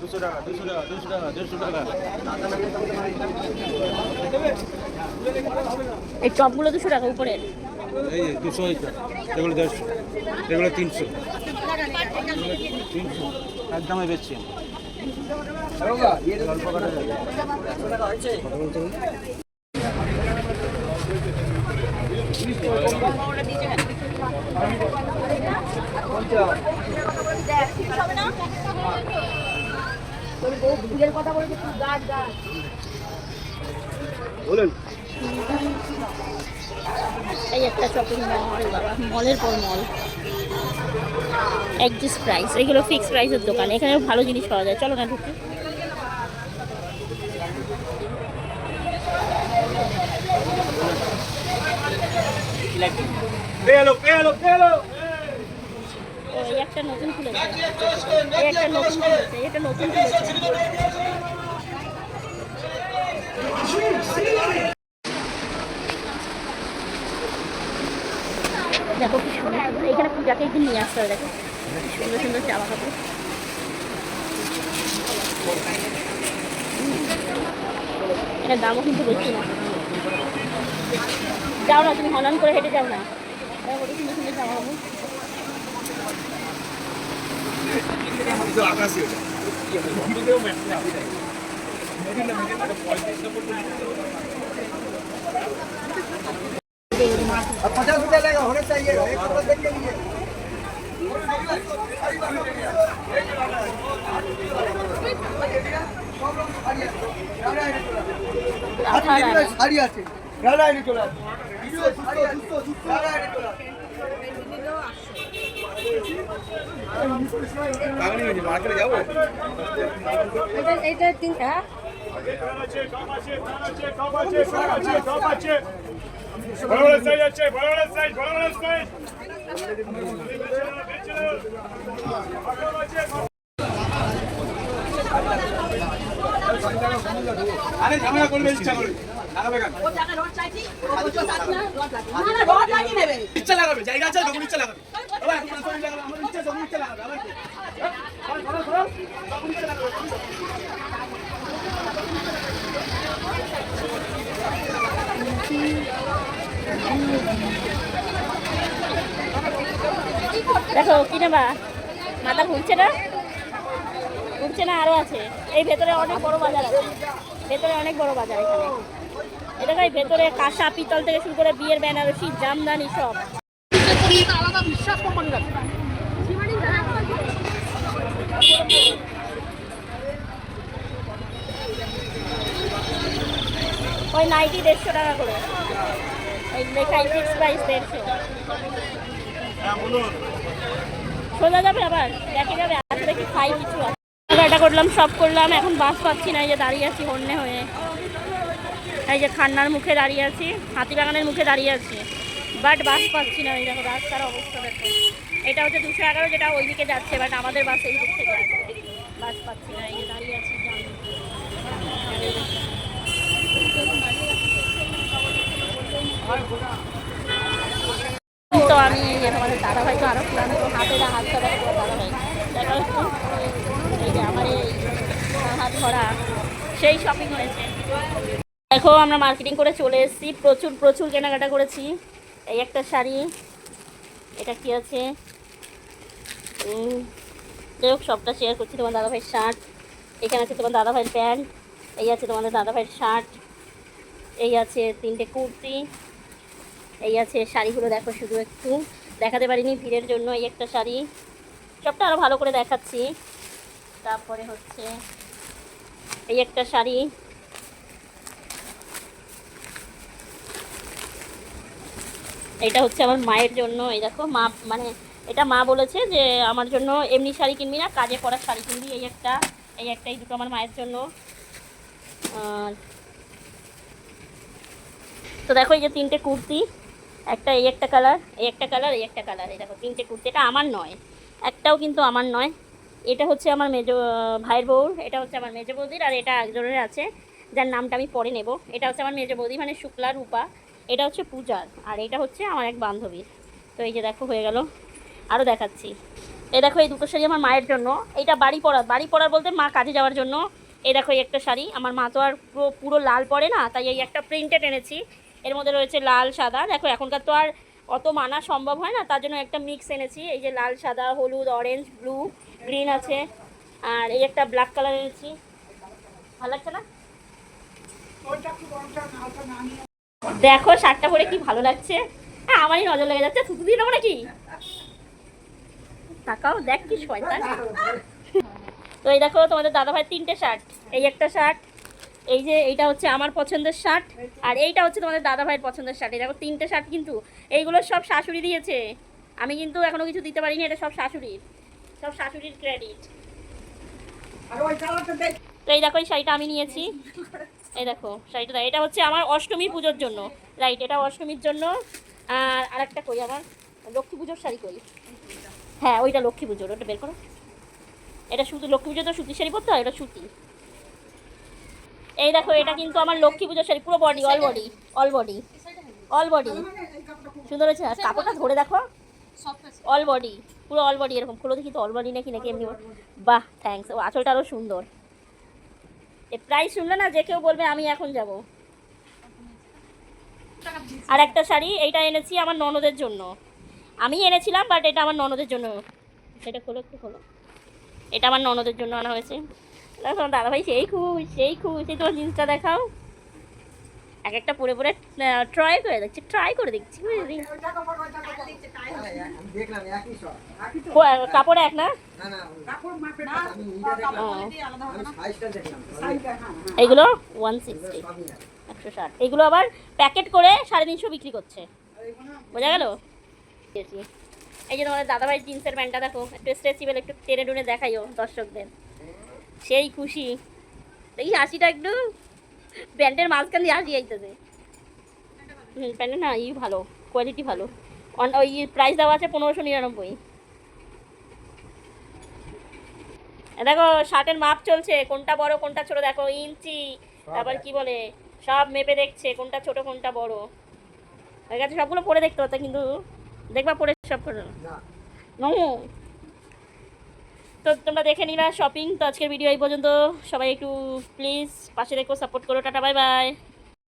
দুশো টাকা দুশো টাকা দুশো টাকা দেড়শো টাকা। এই চপগুলো দুশো টাকা উপরে। এই দুশো এগুলো দেড়শো এগুলো তিনশো। তিনশো একদমই বেচছি অল্প কাটা যাবে। কত বলতে হবে? বলুন। এই একটা শপিং মল বাবা মলের পর মল। একজিস প্রাইস এগুলো ফিক্স প্রাইসের দোকান এখানে ভালো জিনিস পাওয়া যায়। চলো না ঢুকি। পেল পেল পেল এই একটা নতুন খুলেছে এই একটা নতুন খুলেছে একটা নতুন খুলেছে দেখো কি সুন্দর। এখানে পূজাকে একদিন নিয়ে আসতে হবে, দেখো। সুন্দর সুন্দর জামা কাপড়। এটার দামও কিন্তু বেশি না। যাও না, তুমি হনন করে হেঁটে যাও না। সুন্দর সুন্দর জামা কাপড়। पचास रुपया लेगा होने चाहिए एक कपड़ा देख के लिए রাধা রানী। শাড়ি আছে গালা এনে চলে আসে দুশো দুশো দুশো দুশো গালা এনে চলে আসে বাগানি হয়েছে মার্কেটে আছে সাইজ আরে ঝামেলা করবে ইচ্ছা করে লাগাবে কেন লাগাবে জায়গা আছে তখন ইচ্ছা লাগাবে? হ্যাঁ? ধরো, ধরো, তখন ইচ্ছা লাগাবে। দেখো, কি নেবা মাথা ঘুরছে না? ঘুরছে না, আরও আছে। এই ভেতরে অনেক বড় বাজার আছে। ভেতরে অনেক বড় বাজার এখানে। এটা ভেতরে কাঁসা পিতল থেকে শুরু করে বিয়ের বেনারসি জামদানি সব। ওই নাইটি দেড়শো টাকা করে। ওই লেখাই ফিক্স প্রাইস দেড়শো। সোজা যাবে আবার? দেখে যাবে আছে দেখি খাই কিছু আছে। এটা করলাম সব করলাম এখন বাস পাচ্ছি না এই যে দাঁড়িয়ে আছি হন্যে হয়ে। এই যে খান্নার মুখে দাঁড়িয়ে আছি হাতিবাগানের মুখে দাঁড়িয়ে আছি। বাট বাস পাচ্ছি না এই দেখো রাস্তার অবস্থা দেখো। এটা হচ্ছে দুশো এগারো যেটা ওইদিকে যাচ্ছে বাট আমাদের বাস এই দিক থেকে বাস পাচ্ছি না, এই দাঁড়িয়ে আছি তো আমি তোমাদের দাদাভাই তো আরও পুরানো হাতে হাত ধরা দাদাভাই এই আমার এই হাত ধরা, সেই শপিং হয়েছে। দেখো আমরা মার্কেটিং করে চলে এসেছি, প্রচুর প্রচুর কেনাকাটা করেছি। এই একটা শাড়ি, এটা কি আছে? যাই হোক, সবটা শেয়ার করছি তোমার দাদাভাইয়ের শার্ট এখানে আছে তোমার দাদাভাইয়ের প্যান্ট এই আছে তোমাদের দাদাভাইয়ের শার্ট এই আছে তিনটে কুর্তি, এই আছে শাড়িগুলো দেখো শুধু একটু। দেখাতে পারিনি ভিড়ের জন্য এই একটা শাড়ি। সবটা আরও ভালো করে দেখাচ্ছি। তারপরে হচ্ছে এই একটা শাড়ি। এটা হচ্ছে আমার মায়ের জন্য, এই দেখো, মা মানে এটা মা বলেছে যে আমার জন্য এমনি শাড়ি কিনবি না, কাজে পরা শাড়ি কিনবি, এই একটা এই একটা এই দুটো আমার মায়ের জন্য। তো দেখো এই যে তিনটে কুর্তি, একটা এই একটা কালার, এই একটা কালার, এই একটা কালার, এই দেখো তিনটে কুর্তি, এটা আমার নয়, একটাও কিন্তু আমার নয়। এটা হচ্ছে আমার মেজ, ভাইয়ের বউর এটা হচ্ছে আমার মেজ বৌদির, আর এটা একজনের আছে, যার নামটা আমি পরে নেব। এটা হচ্ছে আমার মেজ বৌদি মানে শুক্লা রূপা। এটা হচ্ছে পূজার, আর এটা হচ্ছে আমার এক বান্ধবীর। তো এই যে দেখো, হয়ে গেল। আরও দেখাচ্ছি। এই দেখো, এই দুটো শাড়ি আমার মায়ের জন্য। এইটা বাড়ি পরা বাড়ি পরার বলতে মা কাজে যাওয়ার জন্য। এই দেখো, এই একটা শাড়ি। আমার মা তো আর পুরো পুরো লাল পরে না, তাই এই একটা প্রিন্টেড এনেছি। এর মধ্যে রয়েছে লাল, সাদা। দেখো, এখনকার তো আর অত মানা সম্ভব হয় না, তার জন্য একটা মিক্স এনেছি। এই যে লাল, সাদা, হলুদ অরেঞ্জ ব্লু গ্রিন আছে। আর এই একটা ব্ল্যাক কালার এনেছি। ভালো লাগছে না? দেখো, শার্টটা পরে কি ভালো লাগছে? হ্যাঁ আমারই নজর লেগে যাচ্ছে। থুতু দিয়ে নেব নাকি? তাকাও, দেখ কি শয়তান। তো এই দেখো, তোমাদের দাদা ভাই তিনটে শার্ট। এই একটা শার্ট, এই যে এইটা হচ্ছে আমার পছন্দের শার্ট, আর এইটা হচ্ছে তোমাদের দাদা ভাইয়ের পছন্দের শার্ট। এই দেখো, তিনটে শার্ট কিন্তু, এইগুলো সব শাশুড়ি দিয়েছে। আমি কিন্তু এখনও কিছু দিতে পারিনি, এটা সব শাশুড়ির। সব শাশুড়ির ক্রেডিট তো এই দেখো, এই শাড়িটা আমি নিয়েছি। এই দেখো, শাড়িটা। এটা হচ্ছে আমার অষ্টমী পুজোর জন্য। রাইট এটা অষ্টমীর জন্য। আর আরেকটা করি আমার লক্ষ্মী পুজোর শাড়ি করি হ্যাঁ ওইটা লক্ষ্মী পুজোর। ওটা বের করো। এটা শুধু লক্ষ্মী পুজো তো সুতির শাড়ি পরতে হয়? এটা সুতি। এই দেখো, এটা কিন্তু আমার লক্ষ্মী পুজোর শাড়ি। পুরো body all body all body all body সুন্দর হয়েছে? আর কাপড়টা ধরে দেখো। অল বডি পুরো অল বডি এরকম। খুলো দেখি তো অল বডি নাকি নাকি এমনি। বাহ থ্যাঙ্কস ও, আঁচলটা আরও সুন্দর। প্রাইস শুনলে না যে কেউ বলবে, আমি এখন যাব। আর একটা শাড়ি, এইটা এনেছি আমার ননদের জন্য। আমি এনেছিলাম বাট এটা আমার ননদের জন্য। সেটা খোলো, একটু খোলো। এটা আমার ননদের জন্য আনা হয়েছে। তোমার দাদাভাই সেই খুশ সেই খুশ। এই তোমার জিনিসটা দেখাও। এক একটা পরে পরে ট্রাই করে দেখছি ট্রাই করে দেখছি কাপড় এক না? এইগুলো ওয়ান সিক্সটি একশো ষাট। এগুলো আবার প্যাকেট করে সাড়ে তিনশো বিক্রি করছে। বোঝা গেল। এই যে তোমাদের দাদাভাই জিন্সের প্যান্টটা দেখো একটু স্ট্রেচেবল একটু টেনে টুনে দেখাইও দর্শকদের। সেই খুশি। দেখি হাসিটা একটু। প্যান্টের মাঝখান দিয়ে হাসি আইতেছে। হুম প্যান্টের না ই ভালো কোয়ালিটি ভালো। অন ওই প্রাইস দেওয়া আছে পনেরোশো নিরানব্বই। দেখো শার্টের মাপ চলছে কোনটা বড় কোনটা ছোট দেখো ইঞ্চি তারপর কি বলে সব মেপে দেখছে কোনটা ছোট কোনটা বড়। হয়ে গেছে সবগুলো পরে দেখতে পারতো কিন্তু দেখবা পরে সব করে। নো। তো তোমরা দেখে নিলা শপিং তো আজকের ভিডিও এই পর্যন্ত। সবাই একটু প্লিজ পাশে দেখো সাপোর্ট করো। Tata bye bye